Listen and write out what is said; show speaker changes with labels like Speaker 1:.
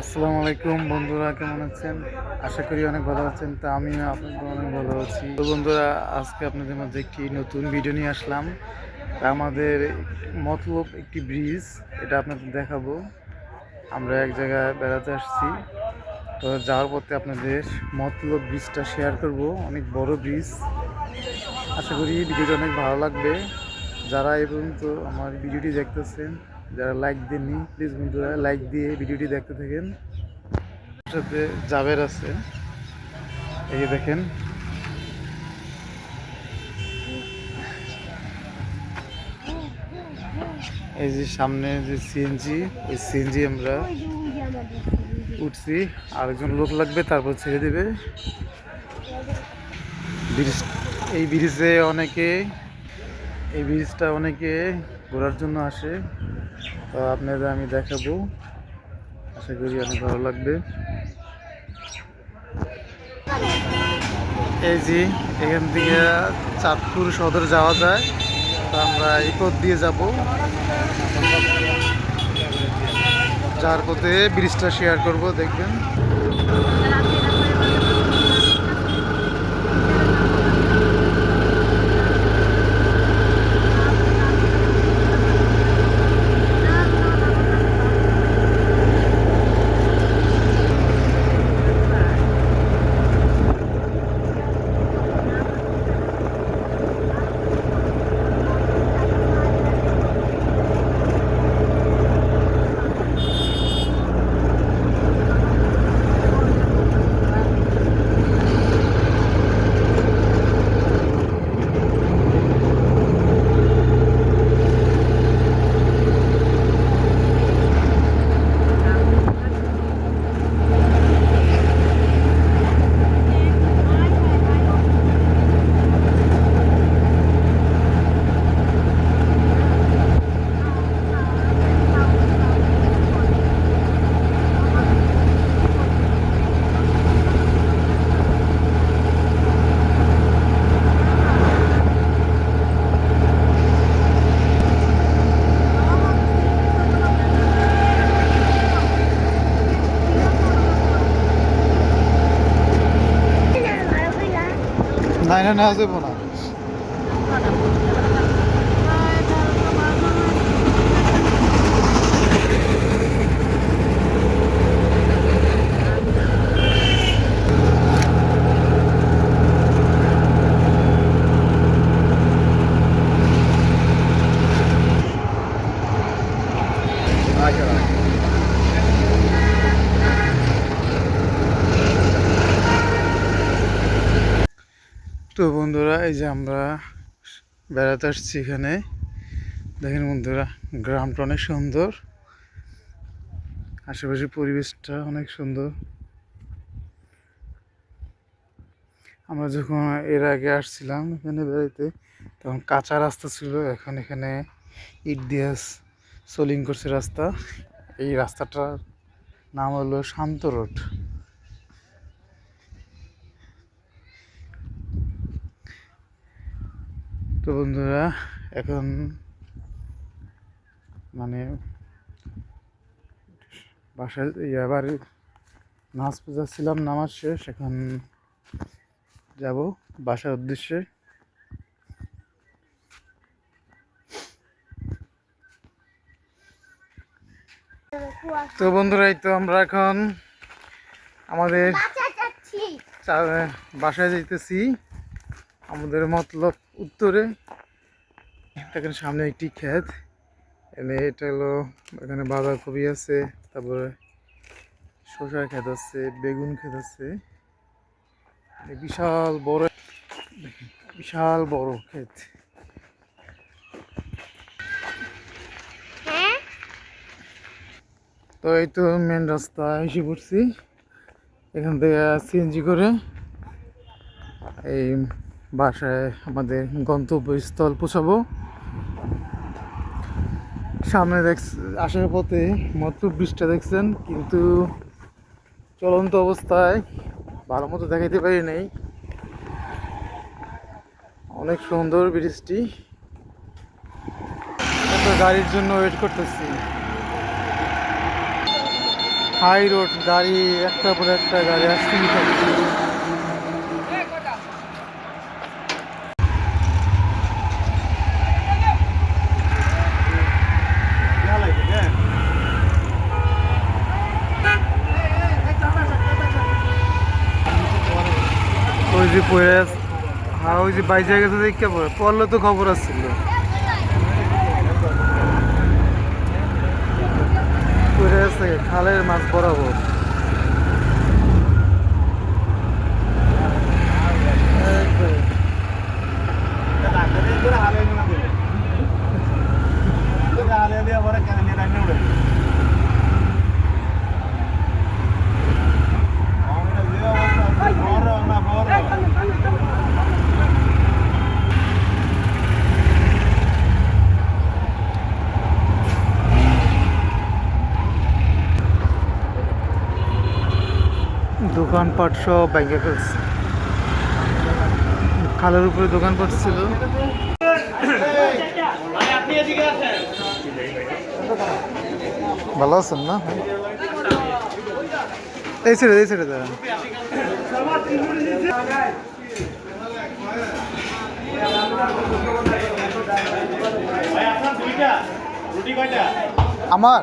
Speaker 1: আসসালামু আলাইকুম বন্ধুরা, কেমন আছেন? আশা করি অনেক ভালো আছেন। তা আমিও আপনাদের অনেক ভালো আছি। তো বন্ধুরা, আজকে আপনাদের মধ্যে একটি নতুন ভিডিও নিয়ে আসলাম। তা আমাদের মতলব একটি ব্রিজ এটা আপনাদের দেখাবো। আমরা এক জায়গায় বেড়াতে আসছি। তো যাওয়ার পথে আপনাদের মতলব ব্রিজটা শেয়ার করব। অনেক বড় ব্রিজ আশা করি ভিডিওটা অনেক ভালো লাগবে। যারা এই পর্যন্ত আমার ভিডিওটি দেখতেছেন যারা লাইক দেননি প্লিজ বন্ধুরা লাইক দিয়ে ভিডিওটি দেখতে থাকেন। সাথে জাবের আছে। এই দেখেন। এই যে সামনে যে সিএনজি ওই সিএনজি আমরা উঠছি। আরেকজন লোক লাগবে, তারপর ছেড়ে দেবে। ব্রিজ, এই ব্রিজে অনেকে, এই ব্রিজটা অনেকে ঘোরার জন্য আসে। তো আপনাদের আমি দেখাবো। আশা করি অনেক ভালো লাগবে। এই যে এখান থেকে চাঁদপুর সদর যাওয়া যায়, তো আমরা এই পথ দিয়ে যাব। যার পথে ব্রিজটা শেয়ার করব, দেখবেন। না না নেওয়া যাব না। তো বন্ধুরা, এই যে আমরা বেড়াতে আসছি এখানে। দেখেন বন্ধুরা, গ্রামটা অনেক সুন্দর। আশেপাশে পরিবেশটা অনেক সুন্দর। আমরা যখন এর আগে আসছিলাম এখানে বেড়াইতে, তখন কাঁচা রাস্তা ছিল। এখন এখানে ইট দিয়ে সোলিং করছে রাস্তা। এই রাস্তাটার নাম হলো শান্ত রোড। তো বন্ধুরা এখন মানে বাসায় এবার নামাজ পূজাচ্ছিলাম নামাজ শেষ এখন যাব বাসার উদ্দেশ্যে। তো বন্ধুরা এই তো আমরা এখন আমাদের বাসায় যাইতেছি। আমাদের মতলব উত্তরে। এখানে সামনে একটি ক্ষেত। এনে এটা হলো এখানে বাঁধাকপি আছে তারপরে শসার ক্ষেত আছে বেগুন ক্ষেত আছে। বিশাল বড় বিশাল বড় ক্ষেত। তো এই তো মেন রাস্তা এসে পড়ছি। এখান থেকে সিএনজি করে এই বাসায় আমাদের গন্তব্যস্থল পৌঁছাবো। সামনে দেখ আসার পথে মতো বৃষ্টিটা দেখছেন, কিন্তু চলন্ত অবস্থায় ভালো মতো দেখাইতে পারি নাই। অনেক সুন্দর তো গাড়ির জন্য ওয়েট করতেছি। হাই রোড গাড়ি একটা পর একটা গাড়ি আসতেই থাকছে ওই যে পড়ে হ্যাঁ ওই যে বাইচে গেছে দেখতে পড়ে পড়লে তো খবর আসছিল। পড়ে আছে খালের মাছ বরাবর। একবারে। দোকানপাট সব ব্যাংকে ফেলছে খালের উপরে দোকানপাট ছিল ভালো আছেন না? এই ছেড়ে এই ছেড়ে দাঁড়ান। আমার?